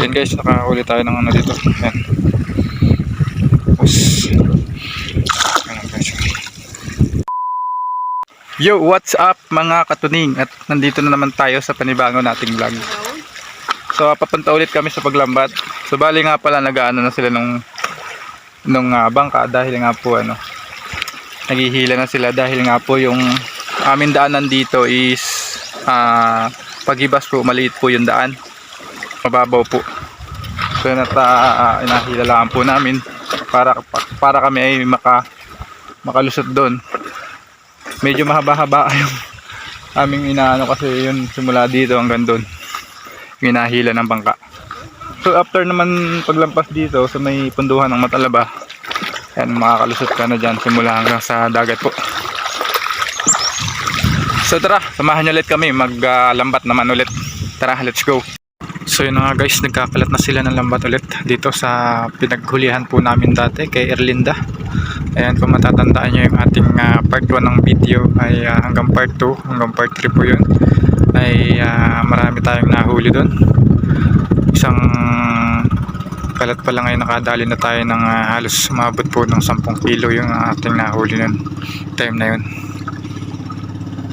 Yan guys, nakahuli tayo ng ano dito. Yan. Tapos, yan guys. Yo, what's up mga katuning? At nandito na naman tayo sa panibago nating vlog. So, papunta ulit kami sa paglambat. So, bali nga pala nag-ano na sila nung nung ah, bangka dahil nga po ano naghihila na sila dahil nga po yung aming daanan dito is ah pagibas po maliit po yung daan mababaw po. So nata uh, inahilalaan po namin para para kami ay maka makalusot doon. Medyo mahaba-haba yung aming inaano kasi yun simula dito hanggang doon. Yung inahila ng bangka. So after naman paglampas dito sa may punduhan ng Matalaba yan makakalusot ka na dyan simula hanggang sa dagat po. So tara samahan nyo ulit kami. Maglambat naman ulit. Tara let's go so yun nga guys nagkakalat na sila ng lambat ulit dito sa pinaghulihan po namin dati kay Erlinda. Ayan kung matatandaan nyo yung ating ah, part 1 ng video ay ah, hanggang part 2 hanggang part 3 po yun ay ah, marami tayong nahuli doon isang kalat pa lang ngayon nakadali na tayo ng ah, halos umabot po ng 10 kilo yung ating nahuli nun time na yun.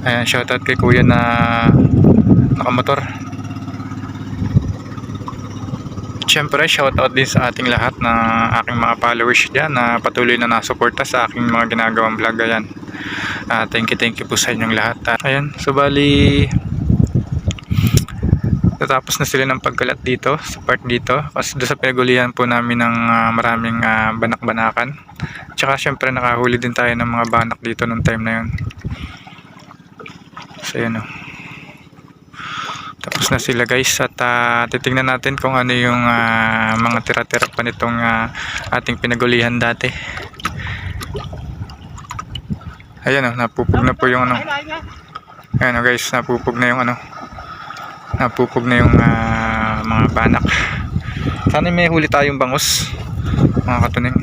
Ayan shoutout kay kuya na nakamotor Siyempre, shoutout din sa ating lahat na aking mga followers dyan na patuloy na nasuporta sa aking mga ginagawang vlog. Ayan. Ah, thank you, thank you po sa inyong lahat. Ah, ayan, so bali, natapos na sila ng pagkalat dito, sa part dito. Kasi doon sa pinagulihan po namin ng ah, maraming ah, banak-banakan. Tsaka syempre nakahuli din tayo ng mga banak dito nung time na yun. So yun o. Tapos na sila guys at ah, titingnan natin kung ano yung ah, mga tira-tira pa nitong ah, ating pinagulihan dati. Ayan o, napupog na po yung ano. Ayan o guys, napupog na yung ano. Napupog na yung ah, mga banak. Sana may huli tayong bangus. Mga katuning.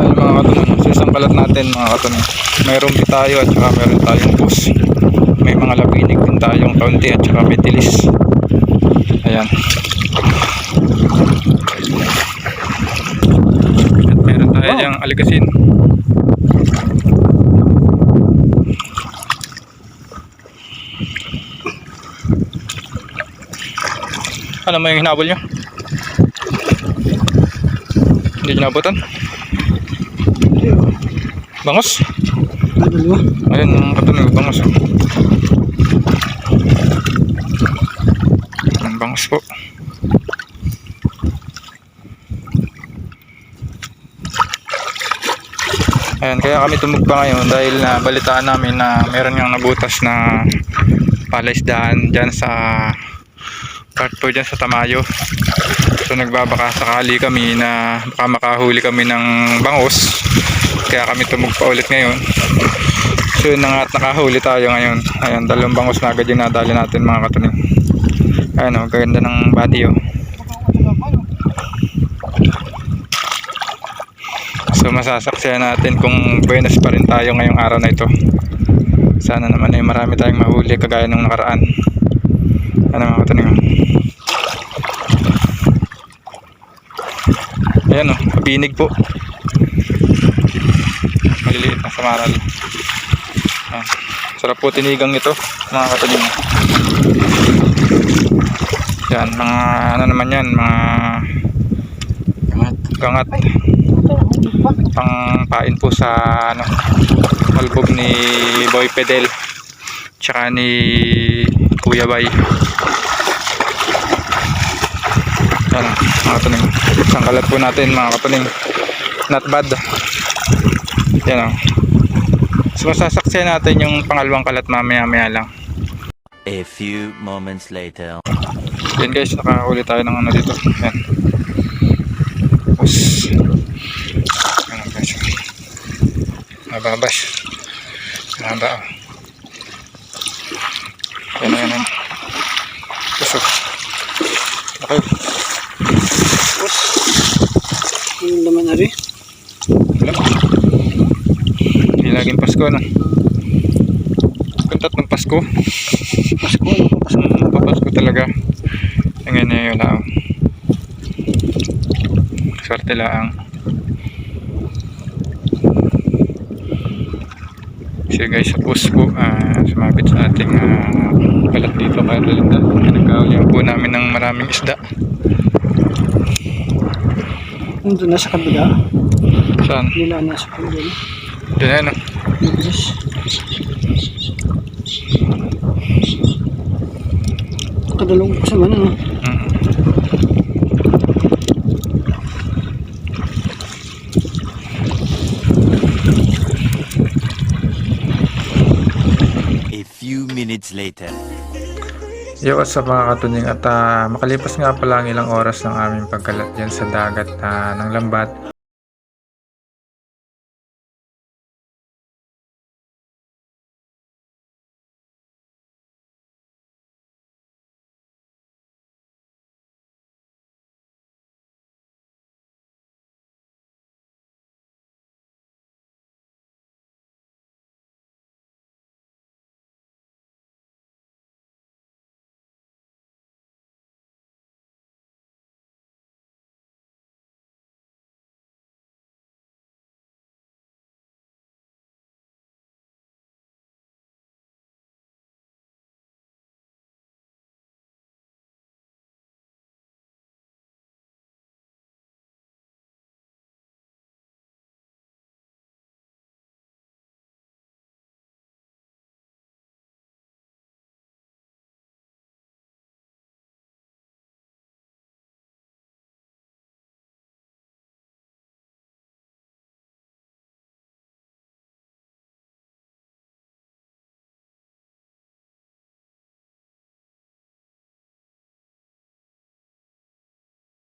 Ayan mga katuning, sa isang kalat natin mga katuning. Mayroong tayo at saka meron tayong bus. May mga labinig din tayong kaunti at saka may tilis. Ayan. At meron tayo diyang alikasin. Ano mo yung hinabol nyo? Hindi nyo nabutan? Bangos? Ayun, ang katunog bangos. oh. Ang bangos po. Ayan, kaya kami tumugpa ngayon dahil na balitaan namin na meron yung nabutas na palaisdaan dyan sa part po dyan sa Tamayo. So nagbabaka sakali kami na baka makahuli kami ng bangus. Kaya kami tumugpa ulit ngayon. So yun na nga at nakahuli tayo ngayon. Ayan, dalawang bangus na agad yung nadali natin mga katuning. Ayan o, ganda ng body o. So masasaksihan natin kung buenas pa rin tayo ngayong araw na ito. Sana naman ay marami tayong mahuli kagaya nung nakaraan. Ano mga katuning o. Ayan o, kabinig po. Maliliit na samaral. Ayan. Sarap po tinigang ito, mga katuling. Yan, mga ano naman yan, mga gangat. Pang pain po sa ano, malbog ni Boy Pedel. Tsaka ni Kuya Bay. Yan, mga katuling. Isang kalat po natin mga katuling. Not bad. Yan o. So masasaksiyan natin yung pangalawang kalat mamaya-maya lang. A few moments later. Yan guys, nakahuli tayo ng ano dito. Yan. Tapos, ano guys. Mababas. Mahaba oh. Yan, yan, yan. Tapos, oh. Laki. Yung laman na rin. Wala. Hindi laging Pasko, no? Kuntat ng Pasko. Pasko, ano pa Pasko? Mm, papasko talaga. Ang ganyan yun lang. Swerte lang. So guys, sa post po, ah, sumabit sa ating ah, kalat dito kaya dalinda. Nagkaulihan po namin ng maraming isda. Nandun na sa kabila. Saan? Nila na sa kabila. Doon na, Yes. Kadalong ko sa mana. no? Mm. A few minutes later. Yo, what's up mga katuning at ah, makalipas nga pala ang ilang oras ng aming pagkalat dyan sa dagat ah, ng lambat